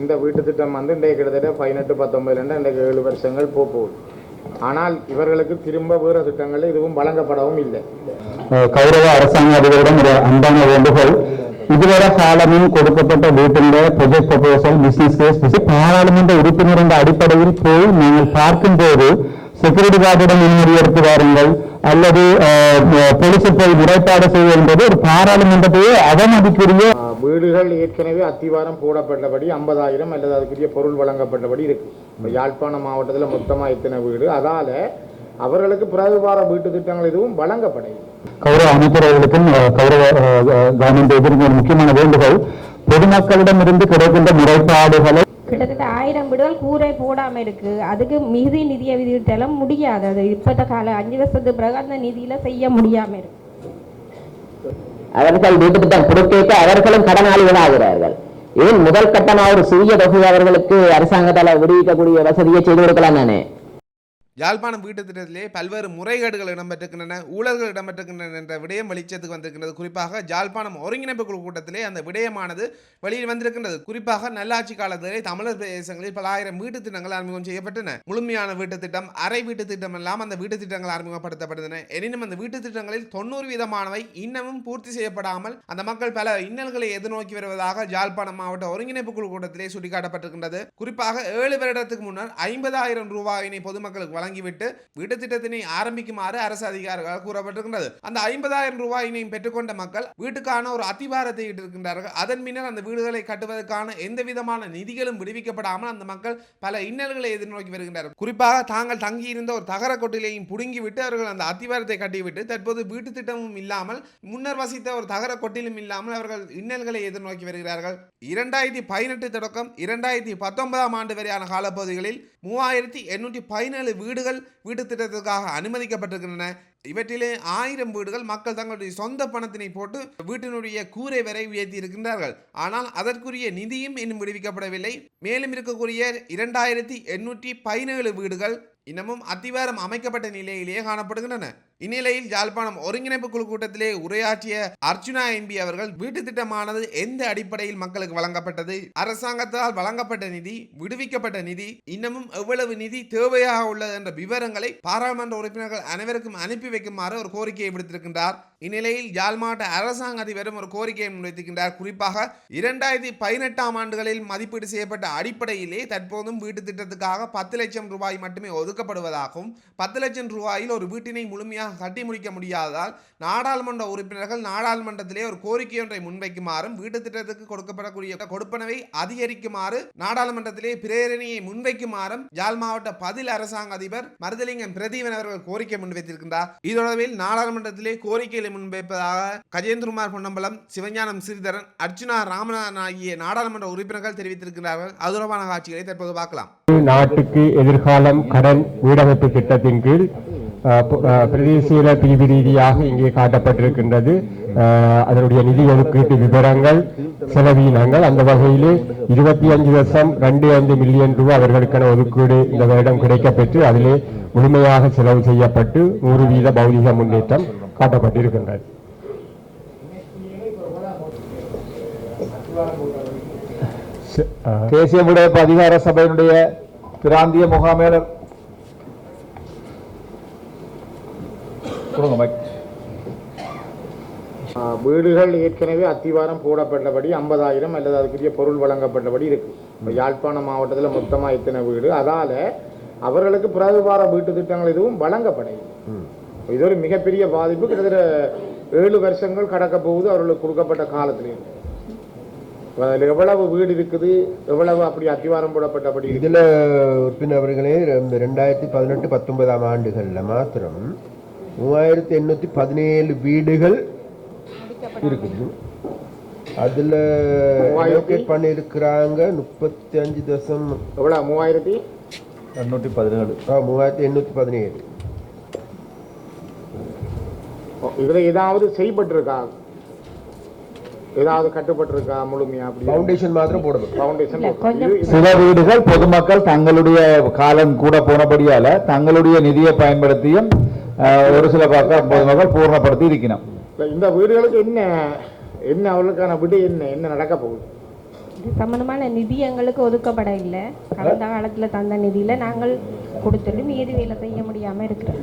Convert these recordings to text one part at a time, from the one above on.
இந்த வீட்டு திட்டம் வந்து இன்றைய கிட்டத்தட்ட பதினெட்டு பத்தொன்பதுலேருந்து இன்றைக்கு ஏழு வருஷங்கள் போக போகுது. ஆனால் இவர்களுக்கு திரும்ப வேறு திட்டங்கள் எதுவும் வழங்கப்படவும் இல்லை. கௌரவ அரசாங்க அதிபரிடம் ஒரு அன்பான வேண்டுகோள். இதுவரை காலமும் கொடுக்கப்பட்ட வீட்டினுடைய ப்ரொஜெக்ட் ப்ரொபோசல் பிசினஸ் கேஸ் பாராளுமன்ற உறுப்பினர் என்ற அடிப்படையில் போய் நீங்கள் பார்க்கும் போது செக்யூரிட்டி கார்டுடன் முன்னுரிமை வாருங்கள். அல்லது போலீஸை போய் முறைப்பாடு செய்வது என்பது ஒரு பாராளுமன்றத்தையே அவமதிக்குரிய வீடுகள் ஏற்கனவே அத்திவாரம் போடப்பட்டபடி ஐம்பதாயிரம் அல்லது அதுக்குரிய பொருள் வழங்கப்பட்டபடி இருக்கு. இப்போ யாழ்ப்பாணம் மாவட்டத்தில் மொத்தமாக எத்தனை வீடு? அதால அவர்களுக்கு பிரதிவார வீட்டு திட்டங்கள் எதுவும் வழங்கப்படவில்லை. கௌரவ அமைச்சர் அவர்களுக்கும் அஹ், கௌரவ கவர்மெண்ட் எதிர்க்கும் முக்கியமான வேண்டுகோள் பொதுமக்களிடமிருந்து கிடைக்கின்ற முறைப்பாடுகளை கிட்டத்தட்ட ஆயிரம் வீடுகள் கூரை போடாமல் இருக்குது அதுக்கு மிகுதி நிதியை விதித்தாலும் முடியாது. அது இப்போத்த கால அஞ்சு வருஷத்துக்கு பிறகு அந்த நிதியில செய்ய முடியாமல் இருக்கு. அவர்கள் வீட்டு திட்டம் கொடுத்து அவர்களும் கடனாளிகள் ஆகிறார்கள் ஏன் முதல் கட்டமாக ஒரு சிறிய தொகை அவர்களுக்கு அரசாங்கத்தால் விடுவிக்கக்கூடிய வசதியை செய்து கொடுக்கலாம் தானே? யாழ்ப்பாணம் வீட்டு திட்டத்திலே பல்வேறு முறைகேடுகள் இடம்பெற்றிருக்கின்றன ஊழல்கள் இடம்பெற்றிருக்கின்றன என்ற விடயம் வெளிச்சத்துக்கு வந்திருக்கின்றது. குறிப்பாக யாழ்ப்பாணம் ஒருங்கிணைப்பு குழு கூட்டத்திலே அந்த விடயமானது வெளியில் வந்திருக்கின்றது. குறிப்பாக நல்லாட்சி காலத்திலே தமிழர் பிரதேசங்களில் பல ஆயிரம் வீட்டு திட்டங்கள் அறிமுகம் செய்யப்பட்டன. முழுமையான வீட்டு திட்டம் அரை வீட்டு திட்டம் எல்லாம் அந்த வீட்டு திட்டங்கள் அறிமுகப்படுத்தப்பட்டன. எனினும் அந்த வீட்டு திட்டங்களில் தொண்ணூறு வீதமானவை இன்னமும் பூர்த்தி செய்யப்படாமல் அந்த மக்கள் பல இன்னல்களை எதிர்நோக்கி வருவதாக யாழ்ப்பாணம் மாவட்ட ஒருங்கிணைப்பு குழு கூட்டத்திலே சுட்டிக்காட்டப்பட்டிருக்கின்றது. குறிப்பாக ஏழு வருடத்துக்கு முன்னர் ஐம்பதாயிரம் ரூபாயினை பொதுமக்களுக்கு வழங்கிவிட்டு வீட்டு திட்டத்தினை ஆரம்பிக்குமாறு அரசு அதிகாரிகள் கூறப்பட்டிருக்கின்றது. அந்த ஐம்பதாயிரம் ரூபாயினையும் பெற்றுக்கொண்ட மக்கள் வீட்டுக்கான ஒரு அத்திவாரத்தை இட்டிருக்கின்றார்கள். அதன் பின்னர் அந்த வீடுகளை கட்டுவதற்கான எந்த விதமான நிதிகளும் விடுவிக்கப்படாமல் அந்த மக்கள் பல இன்னல்களை எதிர்நோக்கி வருகின்றனர் குறிப்பாக தாங்கள் தங்கியிருந்த ஒரு தகர கொட்டிலையும் புடுங்கிவிட்டு அவர்கள் அந்த அத்திவாரத்தை கட்டிவிட்டு தற்போது வீட்டு திட்டமும் இல்லாமல் முன்னர் வசித்த ஒரு தகர கொட்டிலும் இல்லாமல் அவர்கள் இன்னல்களை எதிர்நோக்கி வருகிறார்கள். இரண்டாயிரத்தி பதினெட்டு தொடக்கம் இரண்டாயிரத்தி பத்தொன்பதாம் ஆண்டு வரையான காலப்பகுதிகளில் மூவாயிரத்தி எண்ணூற்றி பதினேழு வீடுகள் வீட்டு திட்டத்திற்காக அனுமதிக்கப்பட்டிருக்கின்றன. இவற்றிலே ஆயிரம் வீடுகள் மக்கள் தங்களுடைய சொந்த பணத்தினை போட்டு வீட்டினுடைய கூரை வரை உயர்த்தி இருக்கின்றார்கள் ஆனால் அதற்குரிய நிதியும் இன்னும் விடுவிக்கப்படவில்லை. மேலும் இருக்கக்கூடிய இரண்டாயிரத்தி எண்ணூற்றி பதினேழு வீடுகள் இன்னமும் அத்திவாரம் அமைக்கப்பட்ட நிலையிலேயே காணப்படுகின்றன. இந்நிலையில் யாழ்ப்பாணம் ஒருங்கிணைப்பு குழு கூட்டத்திலே உரையாற்றிய அர்ச்சுனா எம்பி அவர்கள் வீட்டு திட்டமானது எந்த அடிப்படையில் மக்களுக்கு வழங்கப்பட்டது? அரசாங்கத்தால் வழங்கப்பட்ட நிதி விடுவிக்கப்பட்ட நிதி இன்னமும் எவ்வளவு நிதி தேவையாக உள்ளது என்ற விவரங்களை பாராளுமன்ற உறுப்பினர்கள் அனைவருக்கும் அனுப்பி வைக்குமாறு ஒரு கோரிக்கையை விடுத்திருக்கின்றார். இந்நிலையில் யாழ் மாவட்ட அரசாங்க அதிபரும் ஒரு கோரிக்கையை முன்வைத்திருக்கின்றார். குறிப்பாக இரண்டாயிரத்தி பதினெட்டாம் ஆண்டுகளில் மதிப்பீடு செய்யப்பட்ட அடிப்படையிலே தற்போதும் வீட்டு திட்டத்துக்காக பத்து லட்சம் ரூபாய் மட்டுமே ஒதுக்கப்படுவதாகவும் பத்து லட்சம் ரூபாயில் ஒரு வீட்டினை முழுமையாக கட்டி முடிக்க முடியாததால் நாடாளுமன்ற உறுப்பினர்கள் நாடாளுமன்றத்திலே ஒரு கோரிக்கை ஒன்றை முன்வைக்குமாறும் வீட்டு திட்டத்துக்கு கொடுக்கப்படக்கூடிய கொடுப்பனவை அதிகரிக்குமாறு நாடாளுமன்றத்திலே பிரேரணையை முன்வைக்குமாறும் யாழ் மாவட்ட பதில் அரசாங்க அதிபர் மருதலிங்கம் பிரதீபன் அவர்கள் கோரிக்கை முன்வைத்திருக்கின்றார். இதொடர்பில் நாடாளுமன்றத்திலே கோரிக்கையில் முன்வைப்பதாக கஜேந்திரகுமார் பொன்னம்பலம் சிவஞானம் ஸ்ரீதரன் அர்ஜுனா ராமநாதன் ஆகிய நாடாளுமன்ற உறுப்பினர்கள் தெரிவித்திருக்கிறார்கள். அது தொடர்பான காட்சிகளை தற்போது பார்க்கலாம். நாட்டுக்கு எதிர்காலம் கடன் வீடமைப்பு திட்டத்தின் கீழ் அஹ், பிரதேசிய பிரிவு ரீதியாக இங்கே காட்டப்பட்டிருக்கின்றது. அதனுடைய நிதி ஒதுக்கீட்டு விவரங்கள் செலவீனங்கள் அந்த வகையிலே இருபத்தி அஞ்சு லட்சம் ரெண்டு ஐந்து மில்லியன் ரூபாய் அவர்களுக்கான ஒதுக்கீடு இந்த வருடம் கிடைக்கப்பெற்று அதிலே முழுமையாக செலவு செய்யப்பட்டு நூறு வீத பௌதிக முன்னேற்றம் காட்டப்பட்டிருக்கின்றது தேசிய முடைப்பு அதிகார சபையினுடைய பிராந்திய முகாமையாளர். வீடுகள் ஏற்கனவே அத்திவாரம் போடப்பட்டபடி ஐம்பதாயிரம் அல்லது அதுக்குரிய பொருள் வழங்கப்பட்டபடி இருக்கு. இப்போ யாழ்ப்பாணம் மாவட்டத்தில் மொத்தமாக எத்தனை வீடு? அதால அவர்களுக்கு பிரதிவார வீட்டு திட்டங்கள் எதுவும் வழங்கப்படவில்லை. இது ஒரு மிகப்பெரிய பாதிப்பு கிட்டத்தட்ட ஏழு வருஷங்கள் கடக்க போகுது அவர்களுக்கு கொடுக்கப்பட்ட காலத்திலே இப்ப அதுல எவ்வளவு வீடு இருக்குது எவ்வளவு அப்படி அத்திவாரம் போடப்பட்டபடி இதுல உறுப்பினர் அவர்களே இந்த ரெண்டாயிரத்தி பதினெட்டு பத்தொன்பதாம் ஆண்டுகள்ல மாத்திரம் மூவாயிரத்தி எண்ணூத்தி பதினேழு வீடுகள் இருக்குது அதுல allocate பண்ணியிருக்கிறாங்க முப்பத்தி அஞ்சு தசம் எவ்வளவு மூவாயிரத்தி எண்ணூற்றி பதினேழு ஆ, மூவாயிரத்தி எண்ணூத்தி பதினேழு இதுல ஏதாவது செய்யப்பட்டிருக்கா? ஏதாவது கட்டுப்பட்டிருக்கா? முழுமையா? அப்படி ஃபவுண்டேஷன் மாத்திரம் போடணும். ஃபவுண்டேஷன் சில வீடுகள் பொதுமக்கள் தங்களுடைய காலம் கூட போனபடியால தங்களுடைய நிதியை பயன்படுத்தியும் ஒரு சில பக்கம் பொதுமக்கள் பூர்ணப்படுத்தி இருக்கணும் இந்த வீடுகளுக்கு என்ன என்ன அவர்களுக்கான விடு என்ன? என்ன நடக்க போகுது? இது சம்பந்தமான நிதி எங்களுக்கு ஒதுக்கப்பட இல்லை கடந்த காலத்தில் தந்த நிதியில நாங்கள் கொடுத்துட்டு மீதி வேலை செய்ய முடியாம இருக்கிறோம்.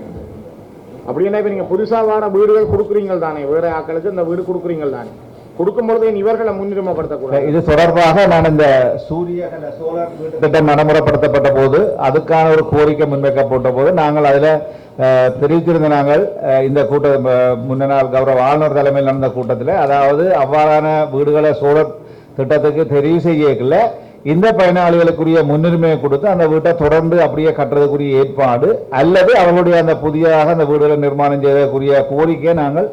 அப்படின்னா இப்போ நீங்க புதுசா வீடுகள் கொடுக்குறீங்க தானே. வேற ஆட்களுக்கு இந்த வீடு கொடுக்குறீங்க தானே. கொடுக்கும்பொழுது இவர்களை முன்னுரிமைப்படுத்தக்கூடாது. இது தொடர்பாக நான் இந்த சூரிய சோலார் திட்டம் நடைமுறைப்படுத்தப்பட்ட போது அதுக்கான ஒரு கோரிக்கை முன்வைக்கப்பட்ட போது நாங்கள் அதில் தெரிவித்திருந்த நாங்கள் இந்த கூட்ட அஹ், முன்ன கௌரவ ஆளுநர் தலைமையில் நடந்த கூட்டத்தில் அதாவது அவ்வாறான வீடுகளை சோழர் திட்டத்துக்கு தெரிவு செய்யல இந்த பயனாளிகளுக்குரிய முன்னுரிமையை கொடுத்து அந்த வீட்டை தொடர்ந்து அப்படியே கட்டுறதுக்குரிய ஏற்பாடு அல்லது அவர்களுடைய அந்த புதியதாக அந்த வீடுகளை நிர்மாணம் செய்யக்கூடிய கோரிக்கையை நாங்கள்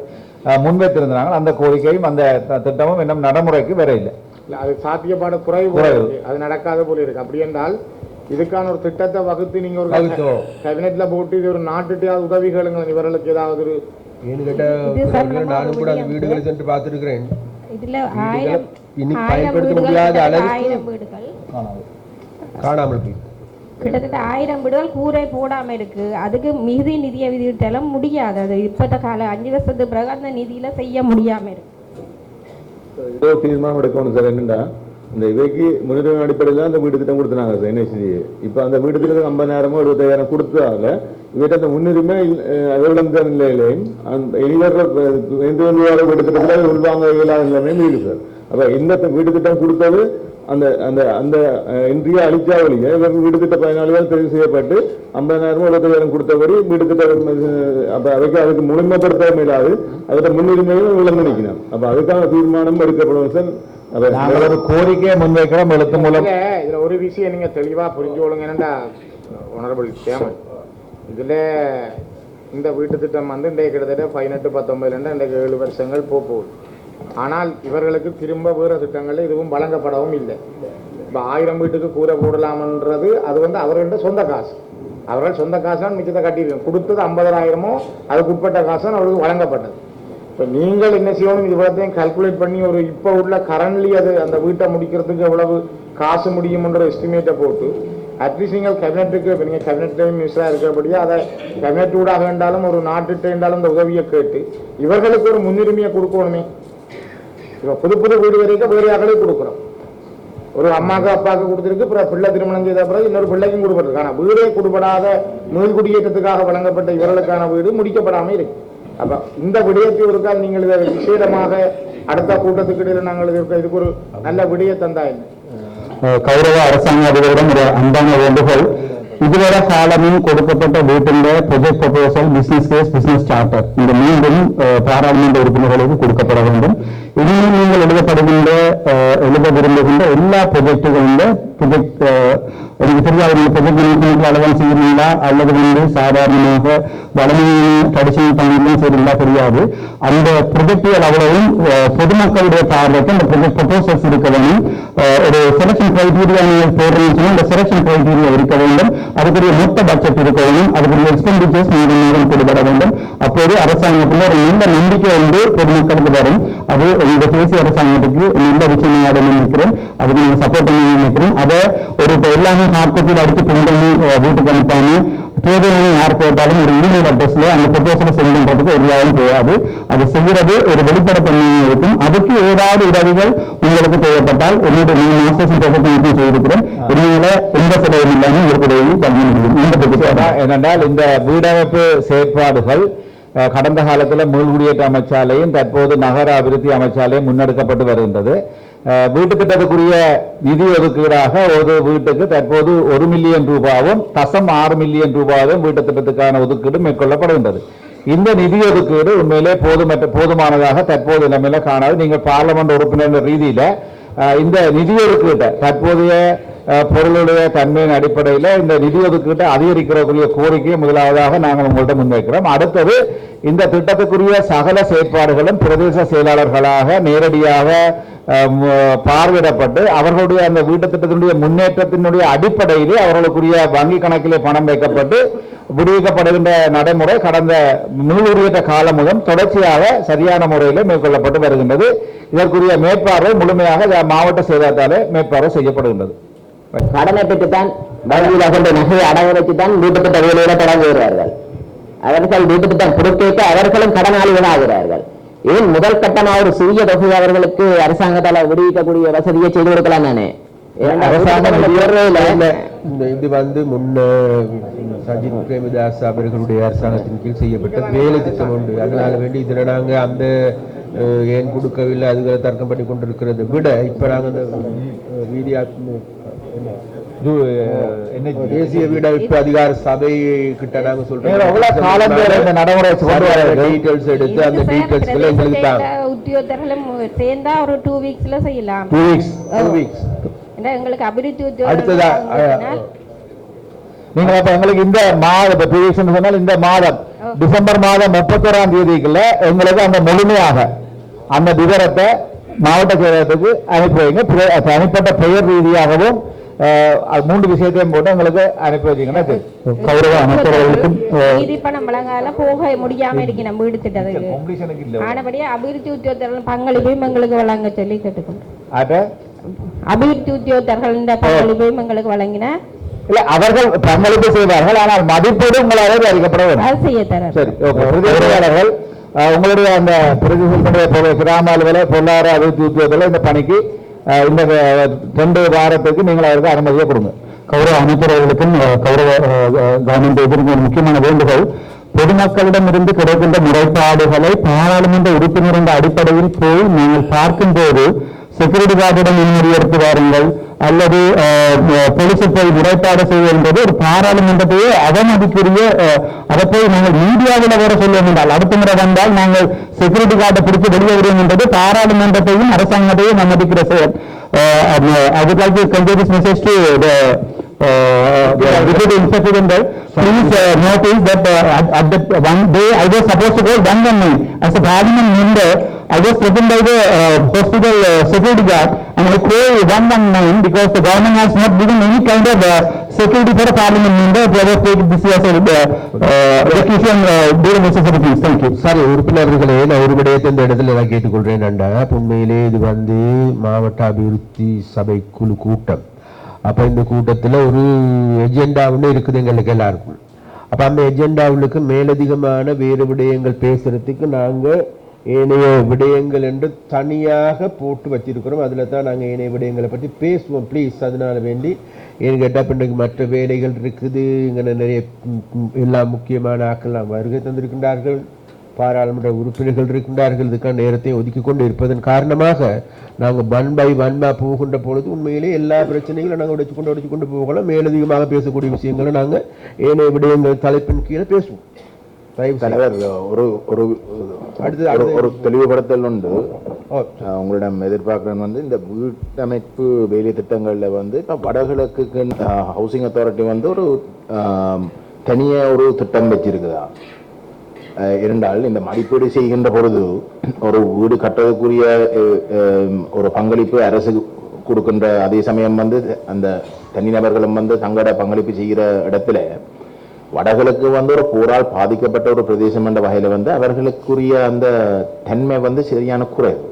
முன்வைத்திருந்தாங்க அந்த கோரிக்கையும் அந்த திட்டமும் இன்னும் நடைமுறைக்கு வர இல்லை. இல்ல, அது சாத்தியப்பாடு குறைவு குறைவு. அது நடக்காத போல இருக்கு. அப்படி என்றால் இதுக்கான ஒரு திட்டத்தை வகுத்து நீங்க ஒரு. கேபினெட்ல போட்டு இது ஒரு நாட்டுட்டு உதவி கேளுங்க இவர்களுக்கு ஏதாவது ஒரு நானும் கூட வீடுகளை சென்று பார்த்துருக்கிறேன். இதுல ஆயிரம் இனி ஆயிரம் பயன்படுத்த முடியாத அளவுக்கு காணாமல் போய் கிட்டத்தட்ட ஆயிரம் வீடுகள் கூரை போடாம இருக்கு அதுக்கு மிகுதி நிதியை விதித்தாலும் முடியாது அது இப்பத்த கால அஞ்சு வருஷத்துக்கு பிறகு அந்த நிதியில செய்ய முடியாம இருக்கு ஏதோ தீர்மானம் எடுக்கணும் சார் என்னண்டா இந்த இவைக்கு முன்னுரிமை அடிப்படையில் அந்த வீடு திட்டம் கொடுத்தாங்க சார் என்ஐசி இப்போ அந்த வீடு திட்டத்துக்கு ஐம்பதாயிரமோ எழுபத்தாயிரம் கொடுத்ததால இவற்றை அந்த முன்னுரிமை விளங்க நிலையிலையும் அந்த இனிவர எந்த வர வீடு திட்டத்தில் உள்வாங்க இயலாத நிலைமையும் இருக்கு சார் அப்போ இந்த வீடு திட்டம் கொடுத்தது அந்த அந்த அந்த இன்றைய அளிச்சா வழியை இவர்கள் வீடு திட்ட பயனாளிகள் தெரிவு செய்யப்பட்டு ஐம்பதாயிரம் எழுபத்தாயிரம் கொடுத்தபடி வீடு திட்டம் அப்போ அதுக்கு அதுக்கு முழுமைப்படுத்த முடியாது அதோட முன்னுரிமையும் விளங்க நிற்கணும். அப்போ அதுக்கான தீர்மானம் எடுக்கப்படும் சார். நாங்கள் ஒரு கோரிக்கையை முன்வைக்கிறோம் எழுத்து மூலம். இதுல ஒரு விஷயம் நீங்க தெளிவா புரிஞ்சு கொள்ளுங்க. என்னடா உணரபிள் சேமன் இதுல இந்த வீட்டு திட்டம் வந்து இன்றைய கிட்டத்தட்ட பதினெட்டு பத்தொன்பதுலேருந்து இன்றைக்கு ஏழு வருஷங்கள் போக போகுது. ஆனால் இவர்களுக்கு திரும்ப வேறு திட்டங்கள் எதுவும் வழங்கப்படவும் இல்லை. இப்போ ஆயிரம் வீட்டுக்கு கூரை போடலாம்ன்றது அது வந்து அவர்கள்ட்ட சொந்த காசு. அவர்கள் சொந்த காசான் மிச்சத்தை கட்டியிருக்கோம் கொடுத்தது ஐம்பதாயிரமோ அதுக்கு உட்பட்ட காசான் அவர்களுக்கு வழங்கப்பட்டது. இப்போ நீங்கள் என்ன செய்யணும்? இது எல்லாத்தையும் கால்குலேட் பண்ணி ஒரு இப்போ உள்ள கரண்ட்லி அது அந்த வீட்டை முடிக்கிறதுக்கு எவ்வளவு காசு முடியும்ன்ற எஸ்டிமேட்டை போட்டு அட்லீஸ்ட் நீங்கள் கேபினெட்டுக்கு இப்போ நீங்கள் கேபினெட் மினிஸ்டராக இருக்கிறபடியே அதை கேபினெட் ஊடாக வேண்டாலும் ஒரு நாட்டுகிட்ட இருந்தாலும் இந்த உதவியை கேட்டு இவர்களுக்கு ஒரு முன்னுரிமையை கொடுக்கணுமே. இப்போ புது புது வீடு வரைக்கும் வேறு யார்களே கொடுக்குறோம். ஒரு அம்மாக்கு அப்பாவுக்கு கொடுத்துருக்கு அப்புறம் பிள்ளை திருமணம் செய்த பிறகு இன்னொரு பிள்ளைக்கும் கொடுப்பட்டிருக்கு ஆனால் வீடே கொடுபடாத மீள்குடியேற்றத்துக்காக வழங்கப்பட்ட இவர்களுக்கான வீடு முடிக்கப்படாமல் இருக்கு. அப்போ இந்த விடயத்தை ஒருக்கால் நீங்கள் இதை விசேடமாக அடுத்த கூட்டத்துக்கு இடையில நாங்கள் இதற்கு இதுக்கு ஒரு நல்ல விடய தந்தா என்ன? கௌரவ அரசாங்க அதிபரிடம் ஒரு அன்பான வேண்டுகோள். இதுவரை காலமும் கொடுக்கப்பட்ட வீட்டிന്റെ project proposal business case business charter இந்த மீண்டும் அஹ், பாராளுமன்ற உறுப்பினர்களுக்கு கொடுக்கப்பட வேண்டும். இனியும் நீங்கள் எழுதப்படுகின்ற அஹ், எழுத விரும்புகின்ற எல்லா ப்ரொஜெக்டுகளின் ப்ரொஜெக்ட் எனக்கு தெரியாது நீங்க ப்ரொஜெக்ட் மேனேஜ்மெண்ட் அளவன் செய்யறீங்களா அல்லது வந்து சாதாரணமாக வளமையான ட்ரெடிஷனல் பண்ணிக்கலாம் செய்யறீங்களா தெரியாது. அந்த ப்ரொஜெக்டுகள் அவ்வளவும் பொதுமக்களுடைய பார்வைக்கு அந்த ப்ரொஜெக்ட் ப்ரொபோசல்ஸ் இருக்க வேண்டும். ஒரு செலக்ஷன் கிரைட்டீரியா நீங்கள் போடுறீங்கன்னா அந்த செலக்ஷன் கிரைட்டீரியா இருக்க வேண்டும். அதுக்குரிய மொத்த பட்ஜெட் இருக்க வேண்டும். அதுக்குரிய எக்ஸ்பெண்டிச்சர்ஸ் நீங்கள் நேரம் கொடுபட வேண்டும். அப்போது அரசாங்கத்தில் ஒரு நல்ல நம்பிக்கை வந்து பொதுமக்களுக்கு வரும். அது இந்த தேசிய அரசாங்கத்துக்கு நல்ல விஷயமாக நினைக்கிறேன். அதுக்கு நீங்கள் சப்போர்ட் பண்ணி நினைக்கிறேன் அதை ஒரு இப்போ எல்லாமே காப்பியில் அடித்து அஹ், வீட்டுக்கு அனுப்பாம தேவையான யார் போட்டாலும் ஒரு இமெயில் அட்ரஸ்ல அந்த ப்ரொபோசலை சென்ட் பண்றதுக்கு ஒரு யாரும் அது செய்யறது ஒரு வெளிப்படைத்தன்மையாக இருக்கும். அதுக்கு ஏதாவது உதவிகள் உங்களுக்கு தேவைப்பட்டால் என்னுடைய நான் மாஸ்டர்ஸ் ப்ரொஃபஷன் செய்திருக்கிறேன். இதனால எந்த செலவும் இல்லாமல் உதவி பண்ண முடியும். என்னென்றால் இந்த வீடமைப்பு செயற்பாடுகள் கடந்த காலத்தில் மீள்குடியேற்ற அமைச்சாலையும் தற்போது நகர அபிவிருத்தி அமைச்சாலையும் முன்னெடுக்கப்பட்டு வருகின்றது. வீட்டு திட்டத்துக்குரிய நிதி ஒதுக்கீடாக ஒரு வீட்டுக்கு தற்போது ஒரு மில்லியன் ரூபாவும் தசம் ஆறு மில்லியன் ரூபாவும் வீட்டு திட்டத்துக்கான ஒதுக்கீடு மேற்கொள்ளப்படுகின்றது. இந்த நிதி ஒதுக்கீடு உண்மையிலே போதுமற்ற போதுமானதாக தற்போது நிலைமையில காணாது. நீங்கள் பார்லமெண்ட் உறுப்பினர் ரீதியில இந்த நிதி ஒதுக்கீட்டை தற்போதைய பொருளுடைய தன்மையின் அடிப்படையில் இந்த நிதி ஒதுக்கீட்டை அதிகரிக்கிறக்கூடிய கோரிக்கையை முதலாவதாக நாங்கள் உங்கள்கிட்ட முன்வைக்கிறோம். அடுத்தது இந்த திட்டத்துக்குரிய சகல செயற்பாடுகளும் பிரதேச செயலாளர்களாக நேரடியாக பார்வையிடப்பட்டு அவர்களுடைய அந்த வீட்டு திட்டத்தினுடைய முன்னேற்றத்தினுடைய அடிப்படையிலே அவர்களுக்குரிய வங்கி கணக்கிலே பணம் வைக்கப்பட்டு விடுவிக்கப்படுகின்ற நடைமுறை கடந்த முழுவதுவிட்ட காலம் முதல் தொடர்ச்சியாக சரியான முறையில் மேற்கொள்ளப்பட்டு வருகின்றது. இதற்குரிய மேற்பார்வை முழுமையாக மாவட்ட செய்தாலே மேற்பார்வை செய்யப்படுகின்றது. கடனை பெற்றுத்தான் வங்கியில் அகன்ற நகையை அடகு வைத்துத்தான் வீட்டு திட்ட வேலையில தொடங்குகிறார்கள். அவர்கள் வீட்டு திட்டம் கொடுத்து அவர்களும் கடனாளிகள் ஆகிறார்கள் ஏன் முதல் கட்டமா ஒரு சிறிய தொகை அவர்களுக்கு அரசாங்கத்தால விடுவிக்கக்கூடிய வசதியை செய்து கொடுக்கலாம் தானே இந்த இது வந்து முன்ன சஜித் பிரேமதாஸ் அவர்களுடைய அரசாங்கத்தின் கீழ் செய்யப்பட்ட வேலை திட்டம் உண்டு. அதனால வேண்டி இதுல நாங்க அந்த ஏன் கொடுக்கவில்லை அதுகளை தர்க்கம் பண்ணி கொண்டிருக்கிறதை விட இப்ப நாங்க அஹ், வீடியா தேசிய வீடமைப்பு அதிகார சபை கிட்ட நாங்க இந்த நடைமுறை கொண்டு வர்றது? டீட்டெயில்ஸ் எடுத்து அந்த இதுக்கு சார் டீட்டெயில்ஸ்களை எங்களுக்கு பிரதேச தாங்க செயலர் உத்தியோகத்தர்களும் சேர்ந்தா ஒரு டூ வீக்ஸ்ல செய்யலாம். Two weeks Two weeks. ஏன்னா எங்களுக்கு அபிவிருத்தி அடுத்ததா, உத்தியோகம் நீங்க அப்ப எங்களுக்கு இந்த மாதம் இப்ப டூ வீக்ஸ் சொன்னால் இந்த மாதம் டிசம்பர் மாதம் முப்பத்தோராம் தேதிக்குள்ள எங்களுக்கு அந்த முழுமையாக அந்த விவரத்தை மாவட்ட செயலகத்துக்கு அனுப்பி வைங்க. தனிப்பட்ட பெயர் ரீதியாகவும் மூன்று விஷயத்தையும் போட்டு எங்களுக்கு அனுப்பி வச்சீங்கன்னா. கௌரவ அமைச்சர்களுக்கும் போக முடியாம இருக்கு நம்ம வீடு திட்டத்துக்கு. அபிவிருத்தி உத்தியோகத்தர்கள் பங்களிப்பையும் எங்களுக்கு வழங்க சொல்லி அபிவிருத்தி உத்தியோகத்தர்கள் இந்த பங்களிப்பையும் எங்களுக்கு வழங்கின இல்ல அவர்கள் பங்களிப்பு செய்வார்கள் ஆனால் மதிப்பீடு உங்களால் அறிக்கப்பட வேண்டும். அது செய்ய தர சரி அஹ், உங்களுடைய அந்த பிரதிநிதிகளுடைய பொரு- கிராம அலுவலர் பொருளாதார அபிவிருத்தி உத்தியோகத்தில் இந்த பணிக்கு இந்த ரெண்டு வாரத்துக்கு நீங்கள் அவருக்கு அனுமதியை கொடுங்க. கௌரவ அமைச்சர்களுக்கும் அஹ், கௌரவ கவர்மெண்ட் எதிர்க்க முக்கியமான வேண்டுகோள் பொதுமக்களிடமிருந்து கிடைக்கின்ற முறைப்பாடுகளை பாராளுமன்ற உறுப்பினர் என்ற அடிப்படையில் போய் நீங்கள் பார்க்கும் போது செக்யூரிட்டி கார்டிடம் முன்மொழியெடுத்து வாருங்கள் அல்லது பொலிசு போய் முறைப்பாடு செய்வது என்பது ஒரு பாராளுமன்றத்தையே அவமதிக்குரிய அதை போய் நாங்கள் மீடியாவில் வேற சொல்லுவோம் என்றால் அடுத்த முறை வந்தால் நாங்கள் செக்யூரிட்டி கார்டை பிடித்து வெளியே வருவோம் என்பது பாராளுமன்றத்தையும் அரசாங்கத்தையும் அவமதிக்கிற செயல் ஐ would like to convey this message to the uh, the inspector general. Please uh, notice that uh, at, at that one day I was supposed to go one one as a parliament member. I was threatened by the uh, hospital uh, security guard and I called one one nine because the government has not given any kind of uh, security for a parliament member. They have taken this as a uh, during necessary things. Thank you. சரி உறுப்பினர்களே நான் ஒரு விடயத்தை இந்த இடத்துல நான் கேட்டுக்கொள்றேன் நண்டா உண்மையிலே இது வந்து மாவட்ட அபிவிருத்தி சபை குழு கூட்டம் அப்ப இந்த கூட்டத்துல ஒரு எஜெண்டா ஒன்று இருக்குது எங்களுக்கு எல்லாருக்கும் அப்ப அந்த எஜெண்டாவுக்கு மேலதிகமான வேறு விடயங்கள் பேசுறதுக்கு நாங்கள் ஏனைய விடயங்கள் என்று தனியாக போட்டு வச்சிருக்கிறோம். அதில் தான் நாங்கள் ஏனைய விடயங்களை பற்றி பேசுவோம் ப்ளீஸ் அதனால வேண்டி ஏன்னு கேட்டால் இன்றைக்கு மற்ற வேலைகள் இருக்குது. இங்க நிறைய எல்லா முக்கியமான ஆக்கள்லாம் வருகை தந்திருக்கின்றார்கள். பாராளுமன்ற உறுப்பினர்கள் இருக்கின்றார்கள். இதுக்கான நேரத்தை ஒதுக்கி கொண்டு இருப்பதன் காரணமாக நாங்கள் ஒன் பை ஒன்னா போகின்ற பொழுது உண்மையிலே எல்லா பிரச்சனைகளும் நாங்கள் உடைச்சு கொண்டு உடைச்சு கொண்டு போகலாம். மேலதிகமாக பேசக்கூடிய விஷயங்களை நாங்கள் ஏனைய விடயங்கள் தலைப்பின் கீழே பேசுவோம். தலைவர் ஒரு ஒரு அடுத்தது, ஒரு- தெளிவுபடுத்தல் உண்டு. உங்களிடம் எதிர்பார்க்கிறேன் வந்து இந்த வீட்டமைப்பு வேலை திட்டங்களில் வந்து இப்போ வடகிழக்குக்கு ஹவுசிங் அத்தாரிட்டி வந்து ஒரு தனியாக ஒரு திட்டம் வச்சிருக்குதா? இருந்தால் இந்த மதிப்பீடு செய்கின்ற பொழுது ஒரு வீடு கட்டுறதுக்குரிய ஒரு பங்களிப்பு அரசு கொடுக்கின்ற அதே சமயம் வந்து அந்த தனிநபர்களும் வந்து தங்களோட பங்களிப்பு செய்கிற இடத்துல வடகிழக்கு வந்து ஒரு போரால் பாதிக்கப்பட்ட ஒரு பிரதேசம் என்ற வகையில் வந்து அவர்களுக்குரிய அந்த தன்மை வந்து சரியான குறைவு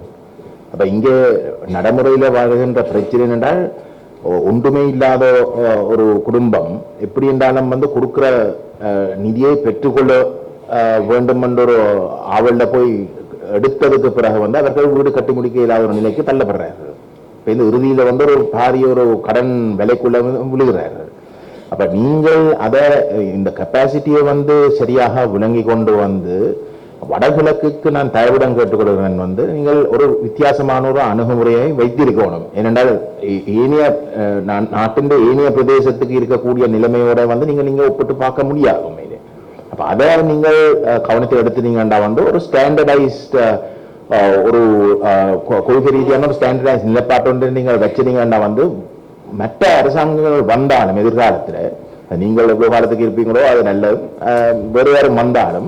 அப்ப இங்கே நடைமுறையில் வாழ்கின்ற பிரச்சனை என்றால் ஒன்றுமே இல்லாத ஒரு குடும்பம் எப்படி என்றாலும் வந்து கொடுக்கிற அஹ், நிதியை பெற்றுக்கொள்ள வேண்டும் என்ற ஒரு ஆவல்ல போய் எடுத்ததுக்கு பிறகு வந்து அவர்கள் வீடு கட்டி முடிக்க இல்லாத ஒரு நிலைக்கு தள்ளப்படுறார்கள். இப்போ இந்த இறுதியில வந்து ஒரு பாரிய ஒரு கடன் விலைக்குள்ள வந்து விழுகிறார்கள். அப்ப நீங்கள் அதை இந்த கெப்பாசிட்டியை வந்து சரியாக விளங்கி கொண்டு வந்து வடகிழக்குக்கு நான் தயவிடம் கேட்டுக்கொள்கிறேன் வந்து நீங்கள் ஒரு வித்தியாசமான ஒரு அணுகுமுறையை வைத்திருக்கணும். ஏனென்றால் ஏனைய நாட்டின் ஏனைய பிரதேசத்துக்கு இருக்கக்கூடிய நிலைமையோட வந்து நீங்க நீங்க ஒப்பிட்டு பார்க்க முடியாது உண்மையிலே. அப்போ அதை நீங்கள் கவனத்தை கவனத்தில் எடுத்துனீங்கன்னா வந்து ஒரு ஸ்டாண்டர்டைஸ்ட் ஒரு அஹ், கொள்கை ரீதியான ஒரு ஸ்டாண்டர்டைஸ் நிலைப்பாட்டு நீங்கள் வச்சிருந்தீங்கன்னா வந்து மற்ற அரசாங்கங்கள் வந்தாலும் எதிர்காலத்துல நீங்கள் எவ்வளவு காலத்துக்கு இருப்பீங்களோ அது நல்லது. அஹ், வேறு யாரும் வந்தாலும்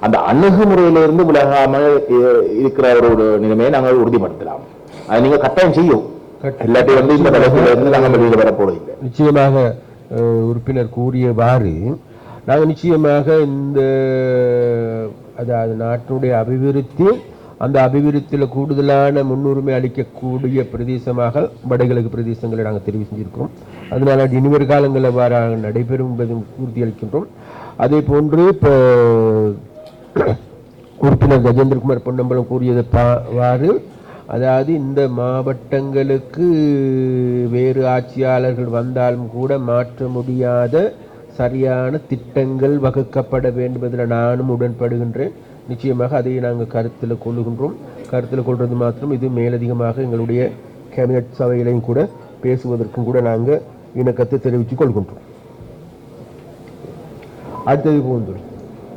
அந்த அணுகுமுறையிலிருந்து விலகாமல் இருக்கிற ஒரு நிலைமையை நாங்கள் உறுதிப்படுத்தலாம். அதை நீங்க கட்டாயம் செய்யும் இல்லாட்டி வந்து இந்த தலைப்பில் இருந்து நாங்கள் வெளியில் வரப்போறது இல்லை நிச்சயமாக உறுப்பினர் கூறியவாறு நாங்கள் நிச்சயமாக இந்த அதாவது நாட்டினுடைய அபிவிருத்தி அந்த அபிவிருத்தியில் கூடுதலான முன்னுரிமை அளிக்கக்கூடிய பிரதேசமாக வடகிழக்கு பிரதேசங்களை நாங்கள் தெரிவு செஞ்சிருக்கிறோம். அதனால் இனிவர் காலங்களில் அவ்வாறாக நடைபெறும் என்பதும் உறுதி அளிக்கின்றோம். அதே போன்று இப்போ உறுப்பினர் கஜேந்திரகுமார் பொன்னம்பலம் கூறியதை பாவாறு அதாவது இந்த மாவட்டங்களுக்கு வேறு ஆட்சியாளர்கள் வந்தாலும் கூட மாற்ற முடியாத சரியான திட்டங்கள் வகுக்கப்பட வேண்டும் என்பதில் நானும் உடன்படுகின்றேன். நிச்சயமாக அதை நாங்கள் கருத்தில் கொள்ளுகின்றோம். கருத்தில் கொள்வது மாத்திரம் இது மேலதிகமாக எங்களுடைய கேபினட் சபையிலையும் கூட பேசுவதற்கும் கூட நாங்கள் இணக்கத்தை தெரிவித்துக் கொள்கின்றோம். அடுத்தது போன்று